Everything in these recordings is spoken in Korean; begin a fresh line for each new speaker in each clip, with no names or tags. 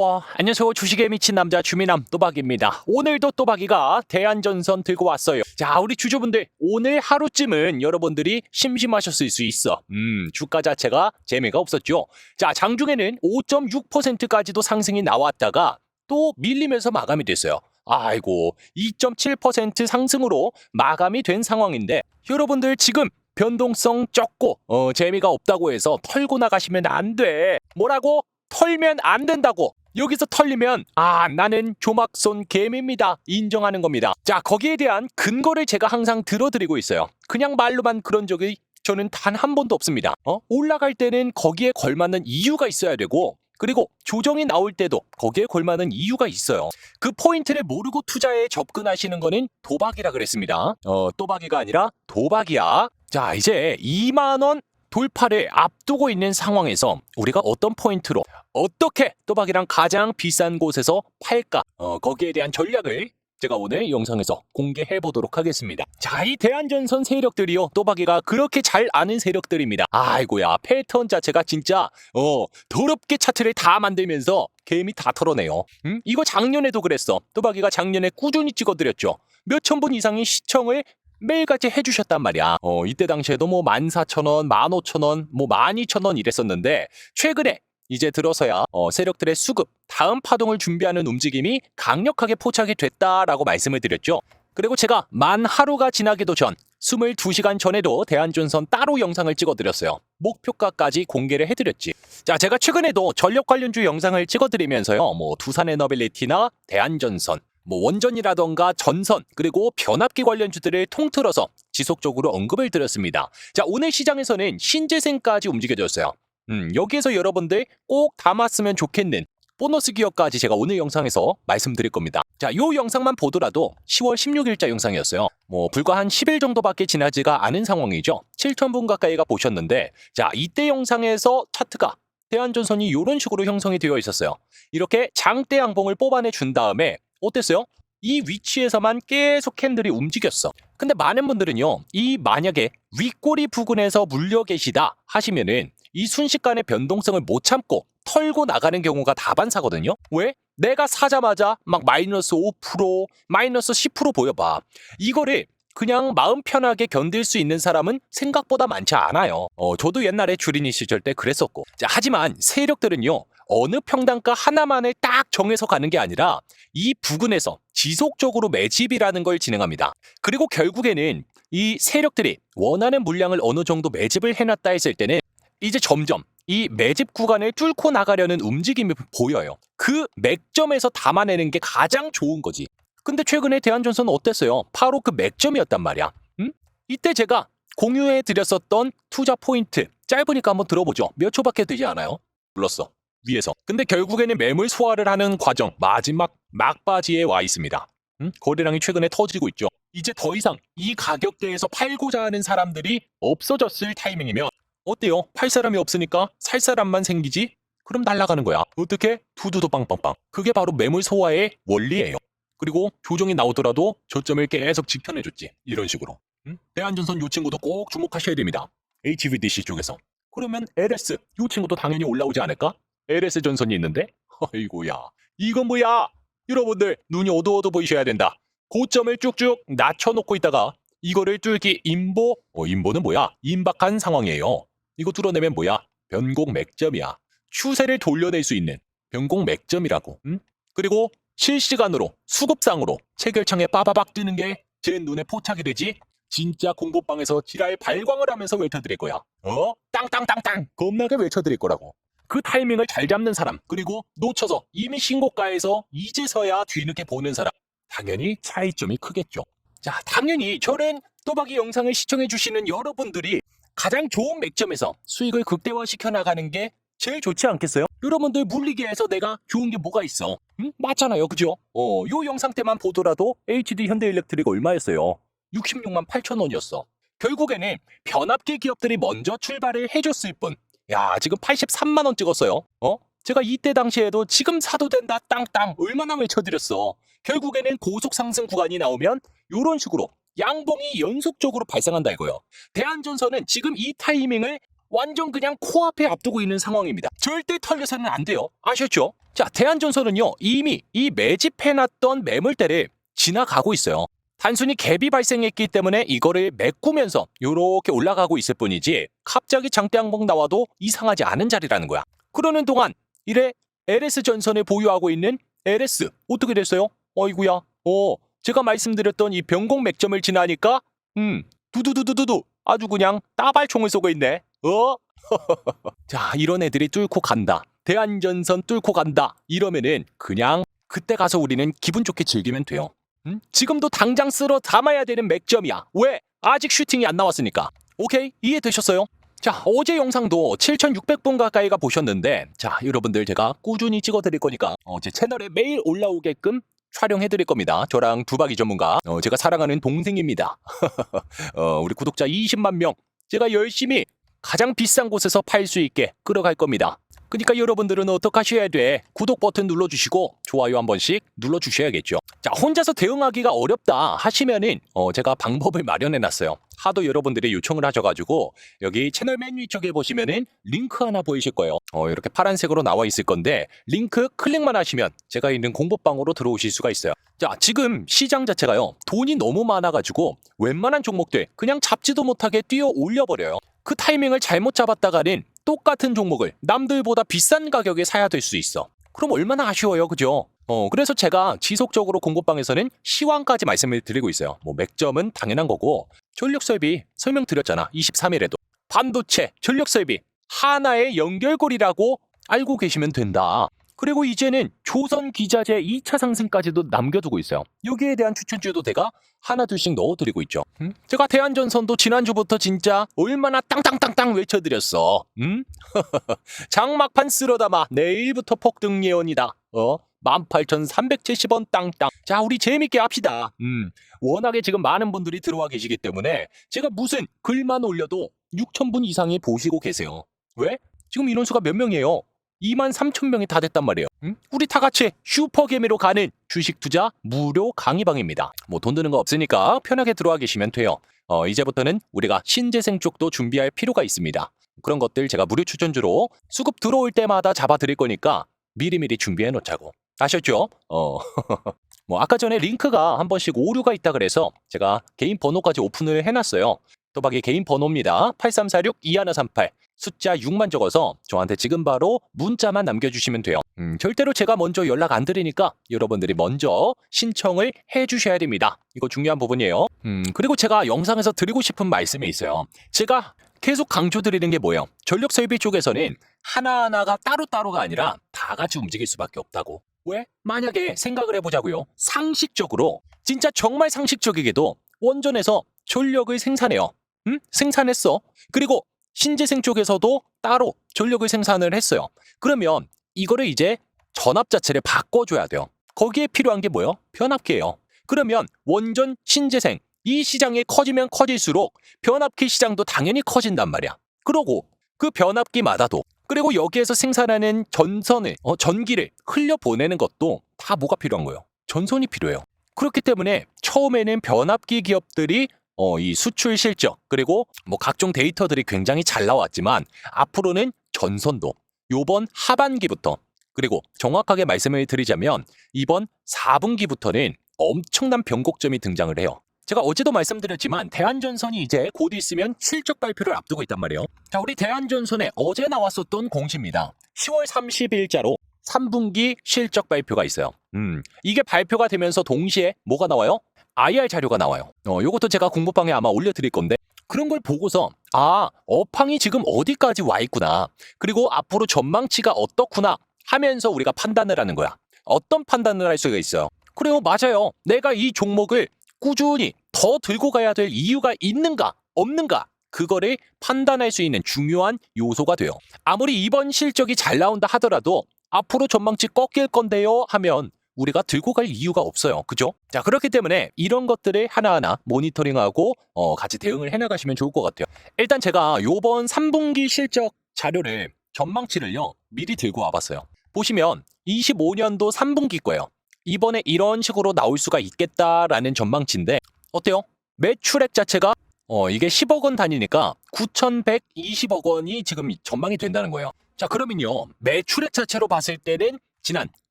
또 안녕하세요. 주식에 미친 남자 주미남 또박입니다. 오늘도 또박이가 대한전선 들고 왔어요. 자 우리 주주분들 오늘 하루쯤은 여러분들이 심심하셨을 수 있어. 음 주가 자체가 재미가 없었죠. 자 장중에는 5.6%까지도 상승이 나왔다가 또 밀리면서 마감이 됐어요. 아이고 2.7% 상승으로 마감이 된 상황인데 여러분들 지금 변동성 적고 어, 재미가 없다고 해서 털고 나가시면 안 돼. 뭐라고? 털면 안 된다고 여기서 털리면 아 나는 조막손 개미입니다. 인정하는 겁니다. 자 거기에 대한 근거를 제가 항상 들어드리고 있어요. 그냥 말로만 그런 적이 저는 단 한 번도 없습니다. 어? 올라갈 때는 거기에 걸맞는 이유가 있어야 되고 그리고 조정이 나올 때도 거기에 걸맞는 이유가 있어요. 그 포인트를 모르고 투자에 접근하시는 거는 도박이라 그랬습니다. 어 또박이가 아니라 도박이야. 자 이제 2만원 돌파를 앞두고 있는 상황에서 우리가 어떤 포인트로 어떻게 또박이랑 가장 비싼 곳에서 팔까? 어, 거기에 대한 전략을 제가 오늘 영상에서 공개해 보도록 하겠습니다. 자, 이 대한전선 세력들이요. 또박이가 그렇게 잘 아는 세력들입니다. 아이고야, 패턴 자체가 진짜 어, 더럽게 차트를 다 만들면서 개미 다 털어내요. 음? 이거 작년에도 그랬어. 또박이가 작년에 꾸준히 찍어드렸죠. 몇천 분 이상의 시청을 매일같이 해주셨단 말이야. 어, 이때 당시에도 뭐 14,000원, 15,000원, 뭐 12,000원 이랬었는데, 최근에 이제 들어서야 어, 세력들의 수급, 다음 파동을 준비하는 움직임이 강력하게 포착이 됐다라고 말씀을 드렸죠. 그리고 제가 만 하루가 지나기도 전 22시간 전에도 대한전선 따로 영상을 찍어드렸어요. 목표가까지 공개를 해드렸지. 자, 제가 최근에도 전력 관련주 영상을 찍어드리면서요. 뭐 두산에너빌리티나 대한전선, 뭐 원전이라던가 전선 그리고 변압기 관련주들을 통틀어서 지속적으로 언급을 드렸습니다. 자 오늘 시장에서는 신재생까지 움직여졌어요. 음, 여기에서 여러분들 꼭 담았으면 좋겠는 보너스 기업까지 제가 오늘 영상에서 말씀드릴 겁니다. 자, 요 영상만 보더라도 10월 16일자 영상이었어요. 뭐 불과 한 10일 정도밖에 지나지가 않은 상황이죠. 7,000분 가까이가 보셨는데 자, 이때 영상에서 차트가 대한전선이 이런 식으로 형성이 되어 있었어요. 이렇게 장대 양봉을 뽑아내 준 다음에 어땠어요? 이 위치에서만 계속 캔들이 움직였어. 근데 많은 분들은요, 이 만약에 윗꼬리 부근에서 물려 계시다 하시면은 이 순식간의 변동성을 못 참고 털고 나가는 경우가 다반사거든요. 왜? 내가 사자마자 막 마이너스 5%, 마이너스 10% 보여봐. 이거를 그냥 마음 편하게 견딜 수 있는 사람은 생각보다 많지 않아요. 어, 저도 옛날에 주린이 시절 때 그랬었고. 자, 하지만 세력들은요, 어느 평단가 하나만을 딱 정해서 가는 게 아니라 이 부근에서 지속적으로 매집이라는 걸 진행합니다. 그리고 결국에는 이 세력들이 원하는 물량을 어느 정도 매집을 해놨다 했을 때는 이제 점점 이 매집 구간을 뚫고 나가려는 움직임이 보여요. 그 맥점에서 담아내는 게 가장 좋은 거지. 근데 최근에 대한전선은 어땠어요? 바로 그 맥점이었단 말이야. 음? 이때 제가 공유해 드렸었던 투자 포인트 짧으니까 한번 들어보죠. 몇 초밖에 되지 않아요? 불렀어. 위에서. 근데 결국에는 매물 소화를 하는 과정 마지막 막바지에 와 있습니다. 음? 거래량이 최근에 터지고 있죠. 이제 더 이상 이 가격대에서 팔고자 하는 사람들이 없어졌을 타이밍이면 어때요? 팔 사람이 없으니까 살 사람만 생기지? 그럼 날아가는 거야. 어떻게? 두두두 빵빵빵. 그게 바로 매물 소화의 원리예요. 그리고 조정이 나오더라도 저점을 계속 지켜내줬지. 이런 식으로. 음? 대한전선 요 친구도 꼭 주목하셔야 됩니다. HVDC 쪽에서. 그러면 LS 요 친구도 당연히 올라오지 않을까? LS 전선이 있는데? 아이고야. 이건 뭐야? 여러분들 눈이 어두워도 보이셔야 된다. 고점을 쭉쭉 낮춰놓고 있다가 이거를 뚫기 임보, 어, 임보는 뭐야? 임박한 상황이에요. 이거 뚫어내면 뭐야? 변곡 맥점이야. 추세를 돌려낼 수 있는 변곡 맥점이라고. 음? 그리고 실시간으로 수급상으로 체결창에 빠바박 뜨는 게 제 눈에 포착이 되지. 진짜 공부방에서 지랄 발광을 하면서 외쳐드릴 거야. 어? 땅땅땅땅 겁나게 외쳐드릴 거라고. 그 타이밍을 잘 잡는 사람 그리고 놓쳐서 이미 신고가에서 이제서야 뒤늦게 보는 사람 당연히 차이점이 크겠죠. 자, 당연히 저는 또박이 영상을 시청해 주시는 여러분들이 가장 좋은 맥점에서 수익을 극대화시켜 나가는 게 제일 좋지 않겠어요? 여러분들 물리기에서 내가 좋은 게 뭐가 있어? 응? 맞잖아요, 그죠? 어, 요 영상 때만 보더라도 HD 현대일렉트릭 얼마였어요? 66만 8천 원이었어. 결국에는 변압기 기업들이 먼저 출발을 해줬을 뿐. 야, 지금 83만 원 찍었어요. 어? 제가 이때 당시에도 지금 사도 된다 땅땅 얼마나 외쳐드렸어. 결국에는 고속 상승 구간이 나오면 이런 식으로 양봉이 연속적으로 발생한다 이거요. 대한전선은 지금 이 타이밍을 완전 그냥 코앞에 앞두고 있는 상황입니다. 절대 털려서는 안 돼요. 아셨죠? 자, 대한전선은요, 이미 이 매집해놨던 매물대를 지나가고 있어요. 단순히 갭이 발생했기 때문에 이거를 메꾸면서 이렇게 올라가고 있을 뿐이지 갑자기 장대 항목 나와도 이상하지 않은 자리라는 거야. 그러는 동안 이래 LS 전선을 보유하고 있는 LS 어떻게 됐어요? 어이구야. 어, 제가 말씀드렸던 이 변곡 맥점을 지나니까 음, 두두두두두두 아주 그냥 따발총을 쏘고 있네. 어? 자, 이런 애들이 뚫고 간다. 대한전선 뚫고 간다. 이러면은 그냥 그때 가서 우리는 기분 좋게 즐기면 돼요. 음? 지금도 당장 쓸어 담아야 되는 맥점이야. 왜? 아직 슈팅이 안 나왔으니까. 오케이? 이해되셨어요? 자, 어제 영상도 7,600분 가까이가 보셨는데, 자, 여러분들 제가 꾸준히 찍어 드릴 거니까, 어, 제 채널에 매일 올라오게끔 촬영해 드릴 겁니다. 저랑 두박이 전문가, 어, 제가 사랑하는 동생입니다. 어, 우리 구독자 20만 명, 제가 열심히 가장 비싼 곳에서 팔 수 있게 끌어갈 겁니다. 그러니까 여러분들은 어떻게 하셔야 돼? 구독 버튼 눌러주시고 좋아요 한 번씩 눌러주셔야겠죠. 자, 혼자서 대응하기가 어렵다 하시면은 어, 제가 방법을 마련해놨어요. 하도 여러분들이 요청을 하셔가지고 여기 채널 맨 위쪽에 보시면은 링크 하나 보이실 거예요. 어, 이렇게 파란색으로 나와 있을 건데 링크 클릭만 하시면 제가 있는 공부방으로 들어오실 수가 있어요. 자, 지금 시장 자체가요. 돈이 너무 많아가지고 웬만한 종목들 그냥 잡지도 못하게 뛰어 올려버려요. 그 타이밍을 잘못 잡았다가는 똑같은 종목을 남들보다 비싼 가격에 사야 될 수 있어. 그럼 얼마나 아쉬워요, 그죠? 어, 그래서 제가 지속적으로 공고방에서는 시황까지 말씀을 드리고 있어요. 뭐 맥점은 당연한 거고 전력 설비 설명드렸잖아. 23일에도 반도체 전력 설비 하나의 연결고리라고 알고 계시면 된다. 그리고 이제는 조선 기자재 2차 상승까지도 남겨두고 있어요. 여기에 대한 추천 주도 제가 하나 둘씩 넣어드리고 있죠. 음? 제가 대한전선도 지난주부터 진짜 얼마나 땅땅땅땅 외쳐드렸어. 음? 장막판 쓸어담아 내일부터 폭등 예언이다. 어? 18,370원 땅땅. 자, 우리 재밌게 합시다. 음. 워낙에 지금 많은 분들이 들어와 계시기 때문에 제가 무슨 글만 올려도 6,000분 이상이 보시고 계세요. 왜? 지금 인원수가 몇 명이에요? 2만 3천 명이 다 됐단 말이에요. 응? 우리 다 같이 슈퍼 개미로 가는 주식 투자 무료 강의방입니다. 뭐 돈 드는 거 없으니까 편하게 들어와 계시면 돼요. 어, 이제부터는 우리가 신재생 쪽도 준비할 필요가 있습니다. 그런 것들 제가 무료 추천주로 수급 들어올 때마다 잡아 드릴 거니까 미리미리 준비해 놓자고. 아셨죠? 어. 뭐 아까 전에 링크가 한 번씩 오류가 있다 그래서 제가 개인 번호까지 오픈을 해놨어요. 또박이 개인 번호입니다. 8346-2138 숫자 6만 적어서 저한테 지금 바로 문자만 남겨주시면 돼요. 음, 절대로 제가 먼저 연락 안 드리니까 여러분들이 먼저 신청을 해주셔야 됩니다. 이거 중요한 부분이에요. 음, 그리고 제가 영상에서 드리고 싶은 말씀이 있어요. 제가 계속 강조드리는 게 뭐예요? 전력 설비 쪽에서는 하나하나가 따로따로가 아니라 다 같이 움직일 수밖에 없다고. 왜? 만약에 생각을 해보자고요. 상식적으로 진짜 정말 상식적이게도 원전에서 전력을 생산해요. 음? 생산했어. 그리고 신재생 쪽에서도 따로 전력을 생산을 했어요. 그러면 이거를 이제 전압 자체를 바꿔줘야 돼요. 거기에 필요한 게 뭐예요? 변압기예요. 그러면 원전, 신재생 이 시장이 커지면 커질수록 변압기 시장도 당연히 커진단 말이야. 그러고 그 변압기마다도 그리고 여기에서 생산하는 전선을 어, 전기를 흘려 보내는 것도 다 뭐가 필요한 거예요? 전선이 필요해요. 그렇기 때문에 처음에는 변압기 기업들이 어, 이 수출 실적 그리고 뭐 각종 데이터들이 굉장히 잘 나왔지만 앞으로는 전선도 요번 하반기부터 그리고 정확하게 말씀을 드리자면 이번 4분기부터는 엄청난 변곡점이 등장을 해요. 제가 어제도 말씀드렸지만 대한전선이 이제 곧 있으면 실적 발표를 앞두고 있단 말이에요. 자, 우리 대한전선에 어제 나왔었던 공시입니다. 10월 30일자로 3분기 실적 발표가 있어요. 음, 이게 발표가 되면서 동시에 뭐가 나와요? IR 자료가 나와요. 어, 요것도 제가 공부방에 아마 올려드릴 건데 그런 걸 보고서 아 업황이 지금 어디까지 와 있구나 그리고 앞으로 전망치가 어떻구나 하면서 우리가 판단을 하는 거야. 어떤 판단을 할 수가 있어요? 그래요 맞아요. 내가 이 종목을 꾸준히 더 들고 가야 될 이유가 있는가 없는가 그거를 판단할 수 있는 중요한 요소가 돼요. 아무리 이번 실적이 잘 나온다 하더라도 앞으로 전망치 꺾일 건데요 하면 우리가 들고 갈 이유가 없어요. 그죠? 자, 그렇기 때문에 이런 것들을 하나하나 모니터링하고 어, 같이 대응을 해나가시면 좋을 것 같아요. 일단 제가 요번 3분기 실적 자료를 전망치를요, 미리 들고 와봤어요. 보시면 25년도 3분기 거예요. 이번에 이런 식으로 나올 수가 있겠다라는 전망치인데 어때요? 매출액 자체가 어, 이게 10억 원 단위니까 9,120억 원이 지금 전망이 된다는 거예요. 자, 그러면요. 매출액 자체로 봤을 때는 지난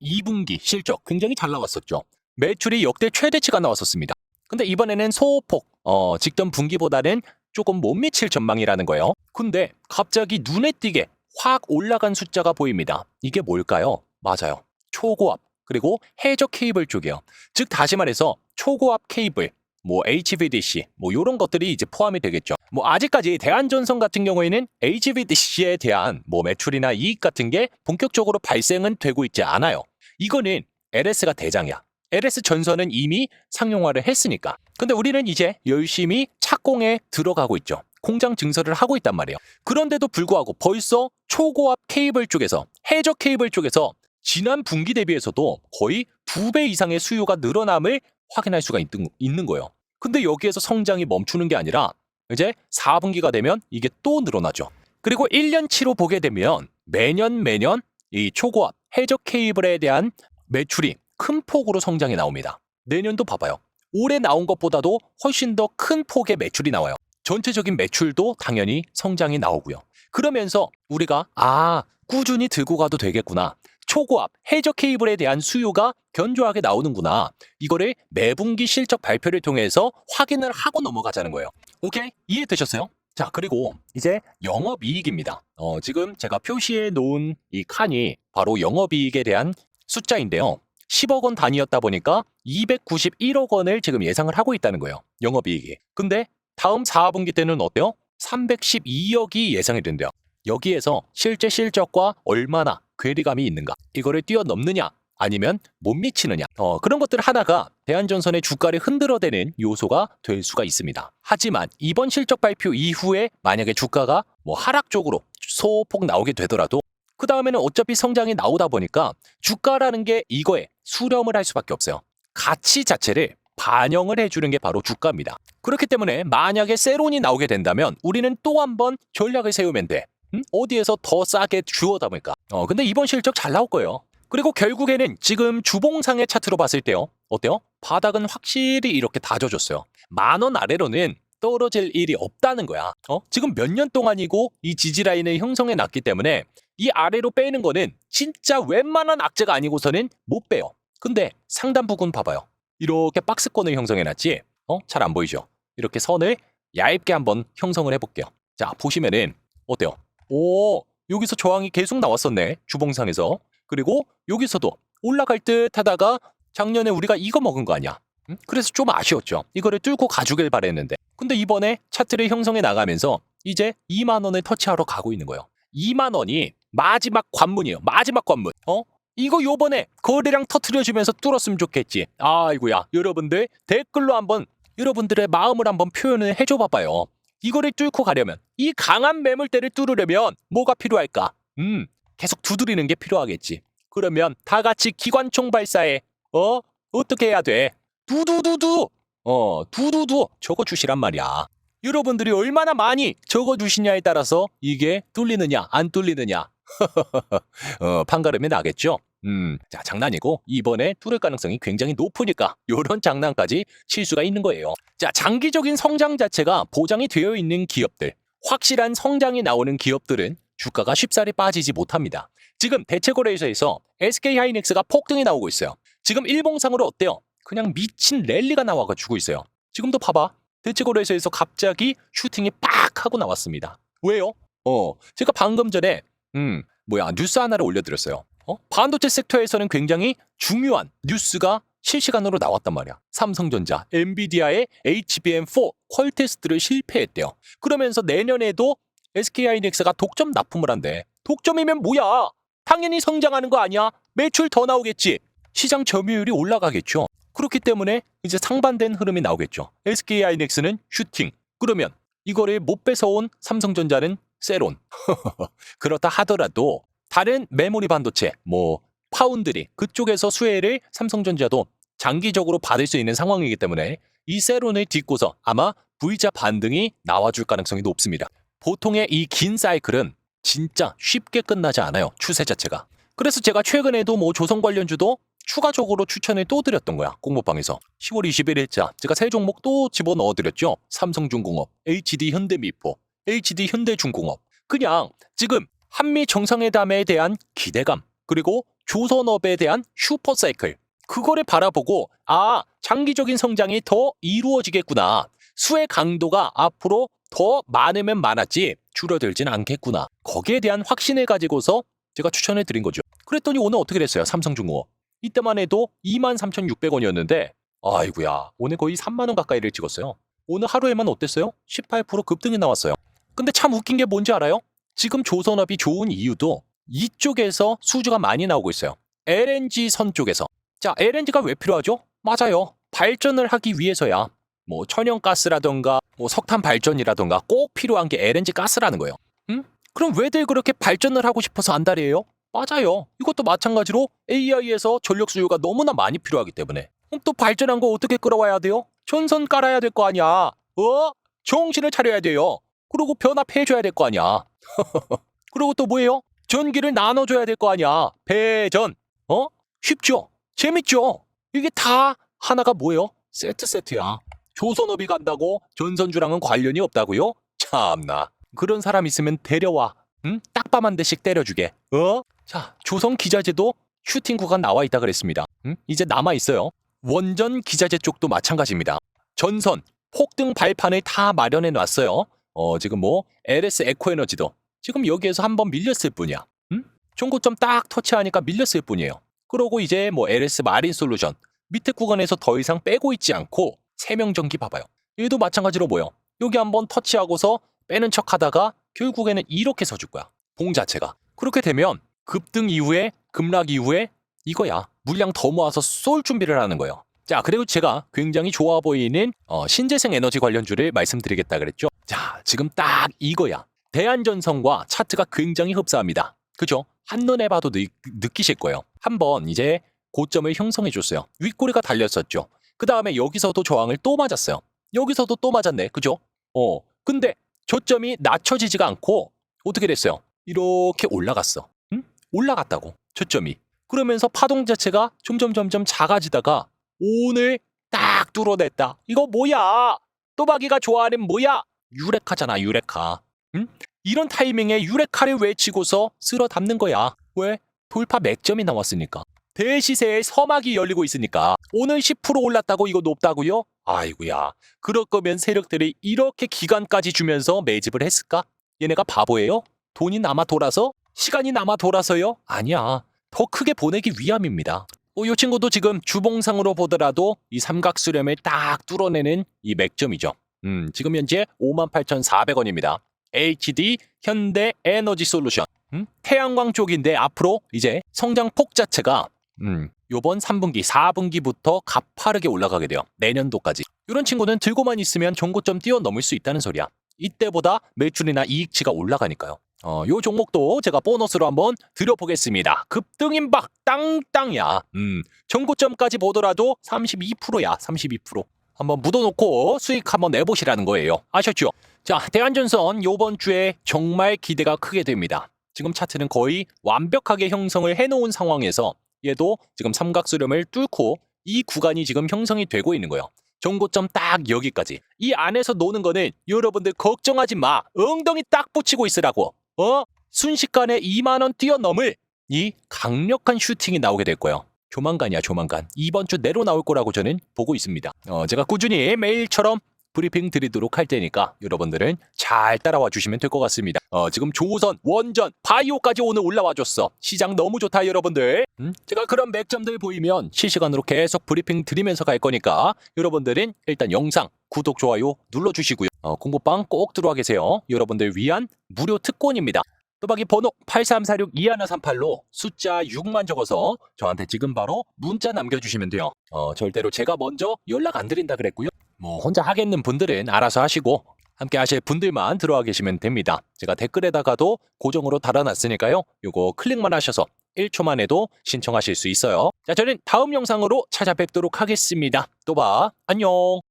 2분기 실적 굉장히 잘 나왔었죠. 매출이 역대 최대치가 나왔었습니다. 근데 이번에는 소폭, 어, 직전 분기보다는 조금 못 미칠 전망이라는 거예요. 근데 갑자기 눈에 띄게 확 올라간 숫자가 보입니다. 이게 뭘까요? 맞아요. 초고압, 그리고 해적 케이블 쪽이요. 즉, 다시 말해서 초고압 케이블, 뭐 HVDC, 뭐 이런 것들이 이제 포함이 되겠죠. 뭐 아직까지 대한전선 같은 경우에는 HVDC에 대한 뭐 매출이나 이익 같은 게 본격적으로 발생은 되고 있지 않아요. 이거는 LS가 대장이야. LS 전선은 이미 상용화를 했으니까. 근데 우리는 이제 열심히 착공에 들어가고 있죠. 공장 증설을 하고 있단 말이에요. 그런데도 불구하고 벌써 초고압 케이블 쪽에서 해적 케이블 쪽에서 지난 분기 대비해서도 거의 두 배 이상의 수요가 늘어남을 확인할 수가 있는, 있는 거예요. 근데 여기에서 성장이 멈추는 게 아니라 이제 4분기가 되면 이게 또 늘어나죠. 그리고 1년치로 보게 되면 매년 매년 이 초고압 해적 케이블에 대한 매출이 큰 폭으로 성장이 나옵니다. 내년도 봐봐요. 올해 나온 것보다도 훨씬 더 큰 폭의 매출이 나와요. 전체적인 매출도 당연히 성장이 나오고요. 그러면서 우리가 아 꾸준히 들고 가도 되겠구나. 초고압 해적 케이블에 대한 수요가 견조하게 나오는구나. 이거를 매분기 실적 발표를 통해서 확인을 하고 넘어가자는 거예요. 오케이? 이해되셨어요? 자, 그리고 이제 영업이익입니다. 어, 지금 제가 표시해 놓은 이 칸이 바로 영업이익에 대한 숫자인데요. 10억 원 단위였다 보니까 291억 원을 지금 예상을 하고 있다는 거예요. 영업이익이. 근데 다음 4분기 때는 어때요? 312억이 예상이 된대요. 여기에서 실제 실적과 얼마나 괴리감이 있는가? 이거를 뛰어넘느냐? 아니면 못 미치느냐? 어, 그런 것들 하나가 대한전선의 주가를 흔들어대는 요소가 될 수가 있습니다. 하지만 이번 실적 발표 이후에 만약에 주가가 뭐 하락 쪽으로 소폭 나오게 되더라도 그 다음에는 어차피 성장이 나오다 보니까 주가라는 게 이거에 수렴을 할 수밖에 없어요. 가치 자체를 반영을 해주는 게 바로 주가입니다. 그렇기 때문에 만약에 세론이 나오게 된다면 우리는 또 한 번 전략을 세우면 돼. 음? 어디에서 더 싸게 주워 담을까? 어, 근데 이번 실적 잘 나올 거예요. 그리고 결국에는 지금 주봉상의 차트로 봤을 때요. 어때요? 바닥은 확실히 이렇게 다져줬어요. 만 원 아래로는 떨어질 일이 없다는 거야. 어? 지금 몇 년 동안이고 이 지지라인을 형성해 놨기 때문에 이 아래로 빼는 거는 진짜 웬만한 악재가 아니고서는 못 빼요. 근데 상단 부분 봐봐요. 이렇게 박스권을 형성해 놨지? 어? 잘 안 보이죠? 이렇게 선을 얇게 한번 형성을 해볼게요. 자, 보시면은 어때요? 오, 여기서 저항이 계속 나왔었네. 주봉상에서. 그리고 여기서도 올라갈 듯 하다가 작년에 우리가 이거 먹은 거 아니야? 음? 그래서 좀 아쉬웠죠. 이거를 뚫고 가주길 바랬는데. 근데 이번에 차트를 형성해 나가면서 이제 2만 원을 터치하러 가고 있는 거예요. 2만 원이 마지막 관문이에요. 마지막 관문. 어? 이거 요번에 거래량 터트려주면서 뚫었으면 좋겠지. 아이고야. 여러분들 댓글로 한번 여러분들의 마음을 한번 표현을 해줘 봐봐요. 이거를 뚫고 가려면 이 강한 매물대를 뚫으려면 뭐가 필요할까? 음, 계속 두드리는 게 필요하겠지. 그러면 다 같이 기관총 발사해. 어? 어떻게 해야 돼? 두두두두. 어, 두두두 적어 주시란 말이야. 여러분들이 얼마나 많이 적어 주시냐에 따라서 이게 뚫리느냐 안 뚫리느냐 어, 판가름이 나겠죠. 음, 자 장난이고 이번에 뚫을 가능성이 굉장히 높으니까 이런 장난까지 칠 수가 있는 거예요. 자 장기적인 성장 자체가 보장이 되어 있는 기업들, 확실한 성장이 나오는 기업들은 주가가 쉽사리 빠지지 못합니다. 지금 대체거래소에서 SK 하이닉스가 폭등이 나오고 있어요. 지금 일봉상으로 어때요? 그냥 미친 랠리가 나와가지고 있어요. 지금도 봐봐. 대체거래소에서 갑자기 슈팅이 빡 하고 나왔습니다. 왜요? 어, 제가 방금 전에 음, 뭐야 뉴스 하나를 올려드렸어요. 어? 반도체 섹터에서는 굉장히 중요한 뉴스가 실시간으로 나왔단 말이야. 삼성전자, 엔비디아의 HBM4 퀄 테스트를 실패했대요. 그러면서 내년에도 SK하이닉스가 독점 납품을 한대. 독점이면 뭐야? 당연히 성장하는 거 아니야? 매출 더 나오겠지. 시장 점유율이 올라가겠죠. 그렇기 때문에 이제 상반된 흐름이 나오겠죠. SK하이닉스는 슈팅. 그러면 이거를 못 뺏어온 삼성전자는 세론. 그렇다 하더라도 다른 메모리 반도체, 뭐 파운드리 그쪽에서 수혜를 삼성전자도 장기적으로 받을 수 있는 상황이기 때문에 이 세론을 딛고서 아마 V자 반등이 나와줄 가능성이 높습니다. 보통의 이 긴 사이클은 진짜 쉽게 끝나지 않아요. 추세 자체가. 그래서 제가 최근에도 뭐 조선 관련주도 추가적으로 추천을 또 드렸던 거야. 공모방에서. 10월 21일자 제가 세 종목 또 집어넣어 드렸죠. 삼성중공업, HD 현대미포, HD 현대중공업. 그냥 지금 한미 정상회담에 대한 기대감 그리고 조선업에 대한 슈퍼사이클. 그거를 바라보고 아 장기적인 성장이 더 이루어지겠구나. 수의 강도가 앞으로 더 많으면 많았지 줄어들진 않겠구나. 거기에 대한 확신을 가지고서 제가 추천을 드린 거죠. 그랬더니 오늘 어떻게 됐어요 삼성중공업 이때만 해도 23,600원이었는데 아이구야 오늘 거의 3만 원 가까이를 찍었어요. 오늘 하루에만 어땠어요? 18% 급등이 나왔어요. 근데 참 웃긴 게 뭔지 알아요? 지금 조선업이 좋은 이유도 이쪽에서 수주가 많이 나오고 있어요. LNG 선 쪽에서. 자, LNG가 왜 필요하죠? 맞아요. 발전을 하기 위해서야. 뭐 천연가스라던가 뭐 석탄 발전이라던가 꼭 필요한 게 LNG 가스라는 거예요. 응? 그럼 왜들 그렇게 발전을 하고 싶어서 안달이에요? 맞아요. 이것도 마찬가지로 AI에서 전력 수요가 너무나 많이 필요하기 때문에. 그럼 또 발전한 거 어떻게 끌어와야 돼요? 전선 깔아야 될 거 아니야. 어? 정신을 차려야 돼요. 그리고 변압해줘야 될 거 아니야. 그리고 또 뭐예요? 전기를 나눠줘야 될 거 아니야. 배전. 어? 쉽죠? 재밌죠? 이게 다 하나가 뭐예요? 세트 세트야. 조선업이 간다고 전선주랑은 관련이 없다고요? 참나. 그런 사람 있으면 데려와. 응? 딱밤 한 대씩 때려주게. 어? 자, 조선 기자재도 슈팅 구간 나와 있다 그랬습니다. 응? 이제 남아 있어요. 원전 기자재 쪽도 마찬가지입니다. 전선, 폭등 발판을 다 마련해 놨어요. 어, 지금 뭐 LS 에코에너지도 지금 여기에서 한번 밀렸을 뿐이야. 응? 종고점 딱 터치하니까 밀렸을 뿐이에요. 그러고 이제 뭐 LS 마린 솔루션 밑에 구간에서 더 이상 빼고 있지 않고 세명전기 봐봐요. 얘도 마찬가지로 뭐요? 여기 한번 터치하고서 빼는 척 하다가 결국에는 이렇게 서줄 거야. 봉 자체가. 그렇게 되면 급등 이후에 급락 이후에 이거야. 물량 더 모아서 쏠 준비를 하는 거예요. 자, 그리고 제가 굉장히 좋아 보이는 어, 신재생 에너지 관련주를 말씀드리겠다 그랬죠. 자, 지금 딱 이거야. 대한전선과 차트가 굉장히 흡사합니다. 그죠? 한눈에 봐도 느, 느끼실 거예요. 한번 이제 고점을 형성해 줬어요. 윗꼬리가 달렸었죠. 그 다음에 여기서도 저항을 또 맞았어요. 여기서도 또 맞았네. 그죠? 어. 근데 저점이 낮춰지지가 않고 어떻게 됐어요? 이렇게 올라갔어. 응? 올라갔다고. 저점이. 그러면서 파동 자체가 점점 점점 작아지다가 오늘 딱 뚫어냈다. 이거 뭐야? 또박이가 좋아하는 뭐야? 유레카잖아, 유레카. 응? 이런 타이밍에 유레카를 외치고서 쓸어 담는 거야. 왜? 돌파 맥점이 나왔으니까. 대시세에 서막이 열리고 있으니까. 오늘 10% 올랐다고 이거 높다고요? 아이고야. 그럴 거면 세력들이 이렇게 기간까지 주면서 매집을 했을까? 얘네가 바보예요? 돈이 남아 돌아서? 시간이 남아 돌아서요? 아니야. 더 크게 보내기 위함입니다. 어, 이 친구도 지금 주봉상으로 보더라도 이 삼각수렴을 딱 뚫어내는 이 맥점이죠. 음, 지금 현재 58,400원입니다. HD 현대 에너지 솔루션. 음? 태양광 쪽인데 앞으로 이제 성장폭 자체가 음, 요번 3분기, 4분기부터 가파르게 올라가게 돼요. 내년도까지. 이런 친구는 들고만 있으면 종고점 뛰어넘을 수 있다는 소리야. 이때보다 매출이나 이익치가 올라가니까요. 어, 요 종목도 제가 보너스로 한번 드려보겠습니다. 급등임박 땅땅이야. 음, 전고점까지 보더라도 32%야, 32%. 한번 묻어놓고 수익 한번 내보시라는 거예요. 아셨죠? 자, 대한전선 요번 주에 정말 기대가 크게 됩니다. 지금 차트는 거의 완벽하게 형성을 해놓은 상황에서 얘도 지금 삼각수렴을 뚫고 이 구간이 지금 형성이 되고 있는 거예요. 정고점 딱 여기까지. 이 안에서 노는 거는 여러분들 걱정하지 마. 엉덩이 딱 붙이고 있으라고. 어? 순식간에 2만 원 뛰어넘을 이 강력한 슈팅이 나오게 될 거예요. 조만간이야, 조만간. 이번 주 내로 나올 거라고 저는 보고 있습니다. 어, 제가 꾸준히 매일처럼 브리핑 드리도록 할 테니까 여러분들은 잘 따라와 주시면 될 것 같습니다. 어, 지금 조선, 원전, 바이오까지 오늘 올라와 줬어. 시장 너무 좋다, 여러분들. 음? 제가 그런 맥점들 보이면 실시간으로 계속 브리핑 드리면서 갈 거니까 여러분들은 일단 영상 구독, 좋아요 눌러주시고요. 어, 공부방 꼭 들어와 계세요. 여러분들 위한 무료 특권입니다. 또박이 번호 8346-2138로 숫자 6만 적어서 저한테 지금 바로 문자 남겨주시면 돼요. 어, 절대로 제가 먼저 연락 안 드린다 그랬고요. 뭐 혼자 하겠는 분들은 알아서 하시고 함께 하실 분들만 들어와 계시면 됩니다. 제가 댓글에다가도 고정으로 달아놨으니까요. 요거 클릭만 하셔서 1초만 해도 신청하실 수 있어요. 자, 저는 다음 영상으로 찾아뵙도록 하겠습니다. 또 봐. 안녕.